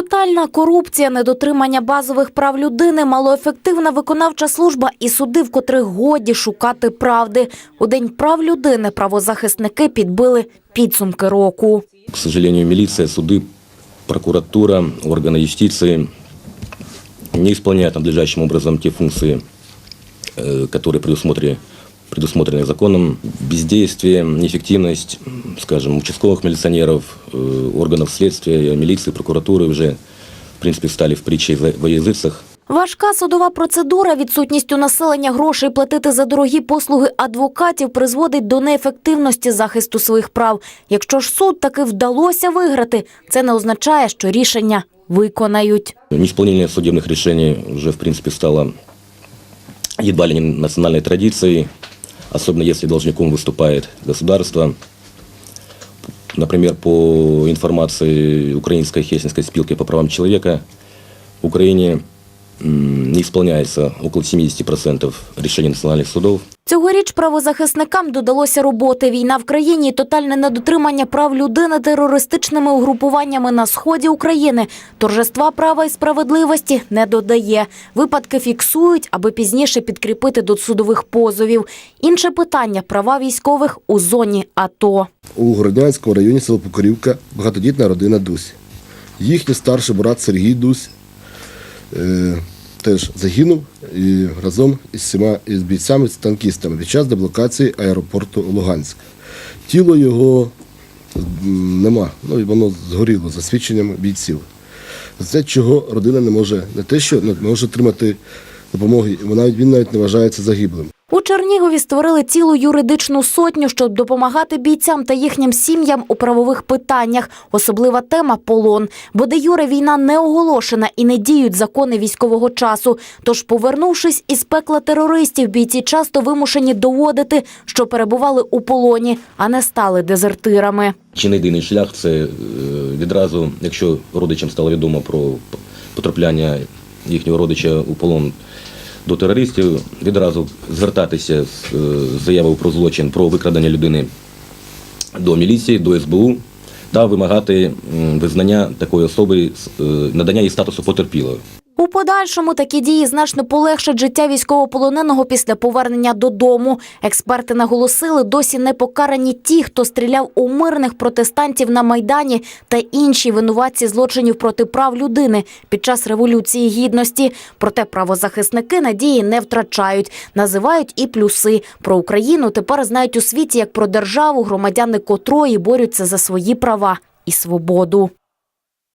Тотальна корупція, недотримання базових прав людини, малоефективна виконавча служба і суди, в котрих годі шукати правди. У день прав людини правозахисники підбили підсумки року. К сожалению, милиция, суды, прокуратура, органы юстиции не исполняют надлежащим образом те функции, э, которые предусмотрены, предусмотрены законом. Бездействие, неэффективность, скажем, участковых милиционеров, э, органов следствия, милиции, прокуратуры уже, в принципе, стали в притче во языцах. Важка судова процедура, відсутність у населення грошей платити за дорогі послуги адвокатів призводить до неефективності захисту своїх прав. Якщо ж суд таки вдалося виграти, це не означає, що рішення виконають. Неисполнение судебных решений уже, в принципе, стало едва ли не национальной традицией, особенно если должником выступает государство. Например, по информации Украинской хельсинской спилки по правам человека, в Украине не исполняется около 70% решений национальных судов. Цьогоріч правозахисникам додалося роботи. Війна в країні і тотальне недотримання прав людини терористичними угрупуваннями на сході України. Торжества права і справедливості не додає. Випадки фіксують, аби пізніше підкріпити до судових позовів. Інше питання права військових у зоні АТО. У Городнянському районі село Покорівка багатодітна родина Дусь. Їхній старший брат Сергій Дусь теж загинув і разом із всіма із бійцями танкістами під час деблокації аеропорту Луганськ. Тіло його нема, ну воно згоріло за свідченням бійців. Це чого родина не може не те, що не може отримати допомоги, вона він навіть не вважається загиблим. У Чернігові створили цілу юридичну сотню, щоб допомагати бійцям та їхнім сім'ям у правових питаннях. Особлива тема полон. Бо де юре війна не оголошена і не діють закони військового часу. Тож, повернувшись із пекла терористів, бійці часто вимушені доводити, що перебували у полоні, а не стали дезертирами. Чи не єдиний шлях це е, відразу, якщо родичам стало відомо про потрапляння їхнього родича у полон до терористів, відразу звертатися з е, заявою про злочин про викрадення людини до міліції, до СБУ та вимагати визнання такої особи, е, надання їй статусу потерпілої. Подальшому такі дії значно полегшать життя військовополоненого після повернення додому. Експерти наголосили, досі не покарані ті, хто стріляв у мирних протестантів на майдані та інші винуватці злочинів проти прав людини під час революції гідності. Проте правозахисники надії не втрачають, називають і плюси. Про Україну тепер знають у світі як про державу, громадяни котрої борються за свої права і свободу.